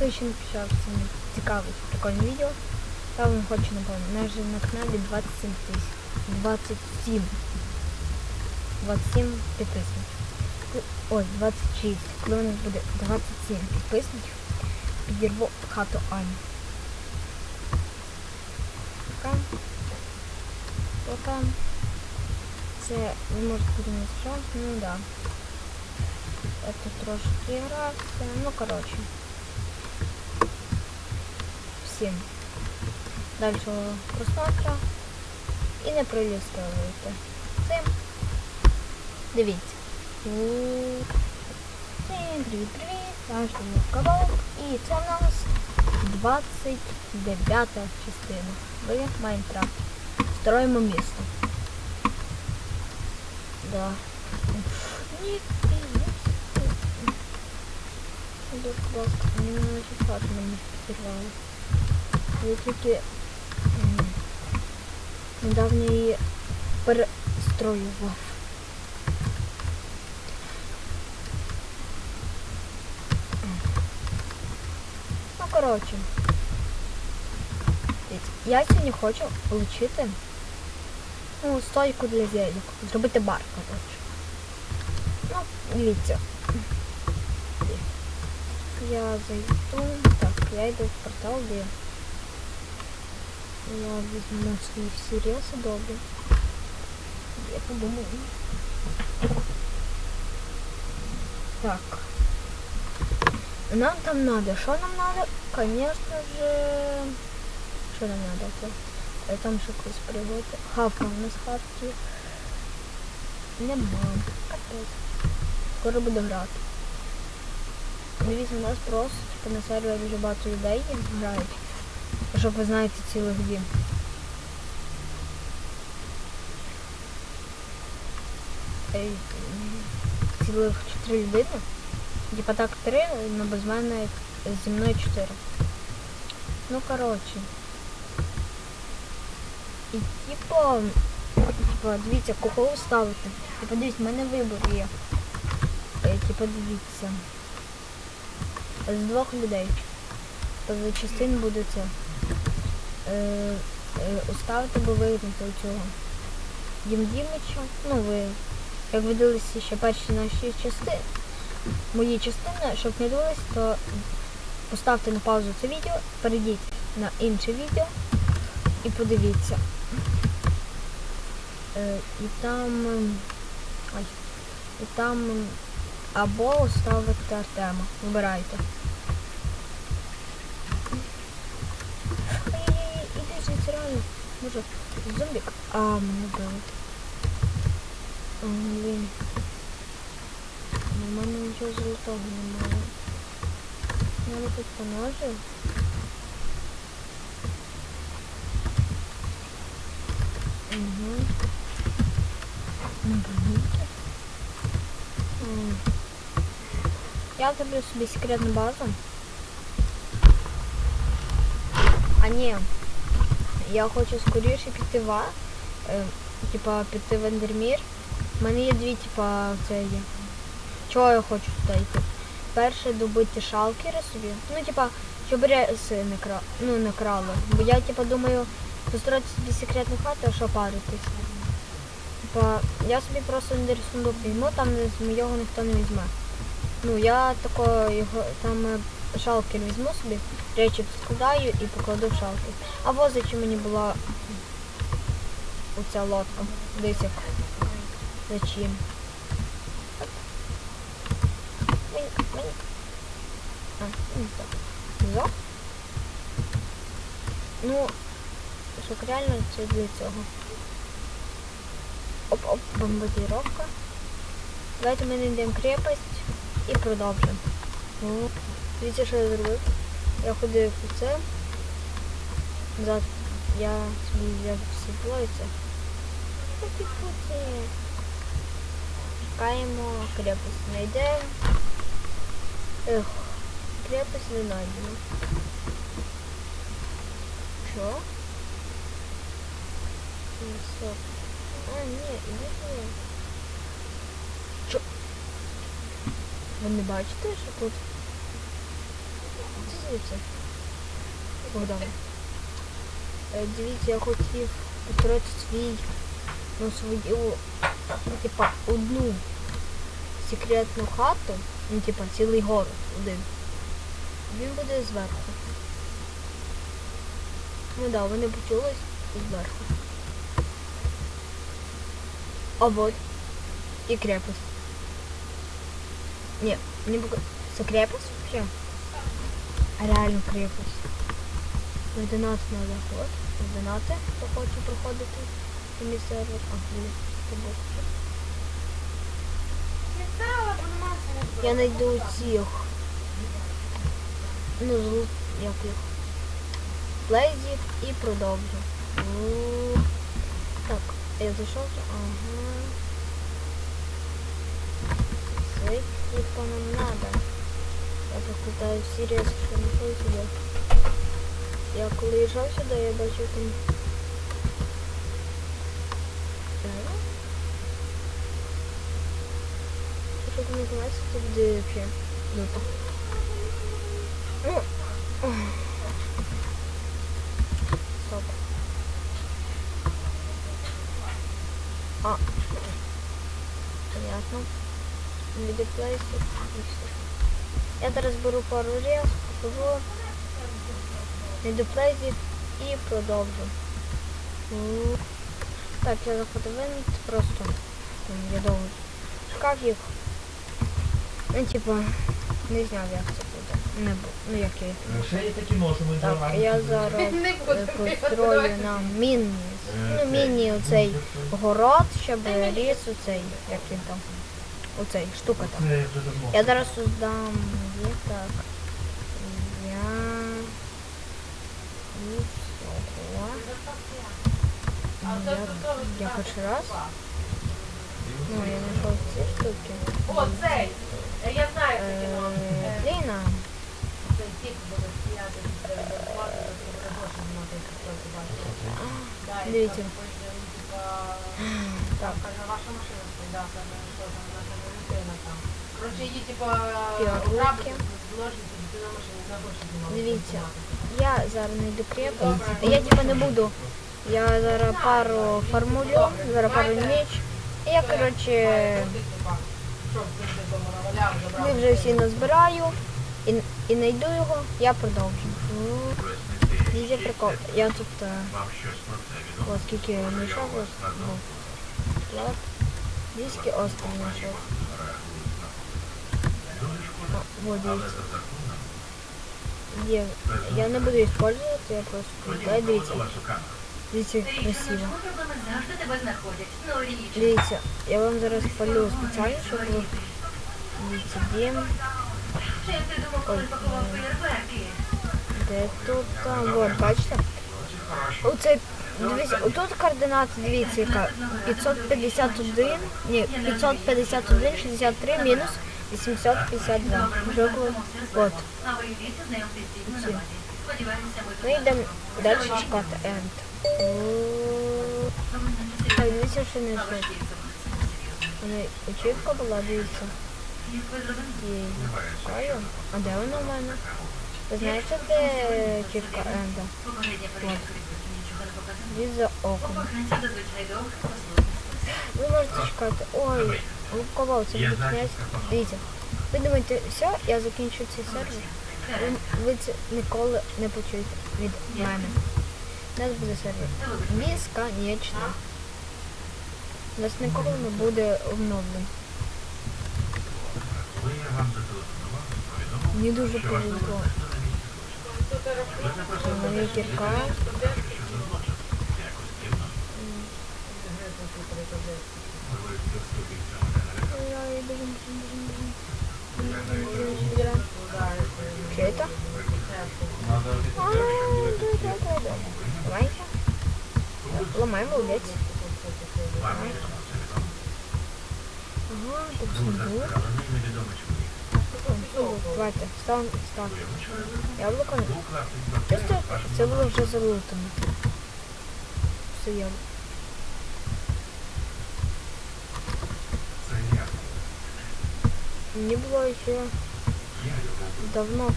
Хто ще не пішов цим цікавить прикольне відео, ставимо хочу напевно. У нас же на каналі 27 тисяч. 27. 27 підписників. Ой, 26. Коли у нас буде 27 підписників, підірву хату Ані. Пока. Пока. Це ви можете подумати, що? Ну да. Тут трошки грався. Ну коротше. Всім. Дальшого просмотра. І не пролістовуйте. Цим. Дивіться. Всім привіт-привіт. Я ж Кабалок. І це у нас 29 частина. Ви Майнкрафт. Строїмо місто. Да. Ні. Будь ласка, мені наче хату мені підірвали. Я тільки недавно її перестроював. Ну, коротше. Я сьогодні хочу отримати ну, стойку для зелік. Зробити бар, коротше. Ну, дивіться. Я зайду. Так, я йду в портал, де я візьму свої всі реси добре. Я подумаю. Так. Нам там надо. Что нам надо? Конечно же... Что нам надо? Это, Е, там ще якось пригоди. Хавка у нас хавки. Нема. Капець. Скоро буду грати. Дивіться, у нас просто типу, на сервері дуже багато людей грають. Щоб ви знаєте цілих дім. Цілих чотири людини. Типа так три, але без мене зі мною чотири. Ну коротше. І типа, типа, дивіться, кого ставити. Типа, дивіться, в мене вибор є. Е, Типа, дивіться. З двох людей. Тобто частин буде це. Е, е, бо вигнати цього. Дім Дімича. Ну ви, як ви дивилися ще перші наші частини, мої частини, щоб не дивились, то поставте на паузу це відео, перейдіть на інше відео і подивіться. Е, і там. і там або ставити Артема. Вибирайте. Реально. Може, зомбік? А, мене били. О, блін. У мене нічого золотого немає. Мене тут поножив. Угу. Я зроблю собі секретну базу. А ні. Я хочу скоріше піти в е, типа піти в Ендермір. У мене є дві, типа, це є. Чого я хочу туди йти? Перше добити шалкери собі. Ну, типа, щоб реси не кра... ну, не крали. Бо я типа думаю построїти собі секретну хату, а що паритись. Типа, я собі просто сундук візьму, там з- його ніхто не візьме. Ну, я тако його там шалкер візьму собі, речі складаю і покладу в шалкер. Або зачем мені була оця лодка. Десь. Зачем? Меньк. Ну. Ну, щоб реально це для цього. Оп-оп, бомбардировка. Давайте ми знайдемо крепость і продовжимо. Ну, дивіться, що я зробив. Я ходив у це. Назад я собі взяв сідло і це. Шукаємо крепость. Знайдемо. Ех, крепость не знайдемо. Що? Висок. А, ні, іди. Що? Ви не бачите, що тут? Це? Богдан. Е, Дивіться, я хотів построїти свій, ну свою, ну, типа, одну секретну хату, ну, типа, цілий город один. Він буде зверху. Ну да, вони почулись зверху. А вот. І крепость. Ні, не пока... Це крепость вообще? Реально крепость. Координати надо. Вот. Координати, хто хоче проходити. І сервер. А, блін, це було. Я знайду цих. Ну, злу... як їх. Блейзів і продовжу. Так, я зайшов. Ага. Це типа нам надо. Я покладаю всі резки, що знайшов сюди. Я коли їжджав сюди, я бачив там. Дерево? Що там називається? Це буде взагалі люто. Ну, ох. Стоп. А. Понятно. Медиплейси. і все. Я зараз беру пару рез, покажу. Медиплейсів і продовжу. Так, я заходив в просто там, я довго шукав їх. Ну, типа, не знав, як це буде. Не бу- ну як я їх. Ще є такі можемо Так, я зараз е, построю нам міні. Ну, міні оцей город, щоб ліс оцей, як він там. Оцей штука там. Це вже давно. Я зараз создам є так. Я і всього. Я, я перший раз. Ну, я знайшов ці штуки. О, цей! Е, Я знаю це кіно. Е, Е, Блін, а, Цей тип буде стріляти, де розбивати, де буде гроші знімати, як хтось це бачить. Да, і Дивіться. Так. каже, ваша машина стоїть, да, каже, що там, наша людина там. Коротше, її, типа, Піруки. ограбити, зложити, ти на машині, на гроші знімати. Дивіться. Я зараз не йду крепость. Я типа не буду. Я зараз пару формулю, зараз пару ніч. І я, коротше, забрав. не вже всі назбираю і, і знайду його, я продовжу. Дивіться прикол. Я тут е, о, скільки я знайшов ось. ну, Плат. Диски остров знайшов. О, вот дивіться. Є. Я не буду использовать, я просто кликаю. Дивіться. Дивіться, як красиво. завжди тебе знаходять. Ну, річ. Дивіться, я вам зараз палю спеціально, щоб ви... Дивіться, де, Чи ти думав, коли пакував феєрверки? де тут там, от, бачите? Оце, дивіться, отут координати, дивіться, яка 551, ні, 551, 63 мінус 852. Жовтий, от. А. Сподіваємося, ми йдемо далі чекати End. Так, дивіться, що не знайшли. У мене очівка була, дивіться. Є, шукаю. А де вона в мене? Ви знаєте, де очівка Енда? Попередня Від за оком. Ви можете чекати. Ой, луковав, це буде князь. Дивіться. Ви думаєте, все, я закінчу цей сервер? Ви, ви це ніколи не почуєте від мене. У нас буде сервер безконечно. У нас ніколи не буде обновлень. Мені дуже повезло. Мене кірка. Что это? Ломайте. Ломаем, молодец. Ломай. Ага, тут сундук. Давайте, став, став. Яблуко. Чисто, це було вже залутано. Все яблуко. Мені было еще давно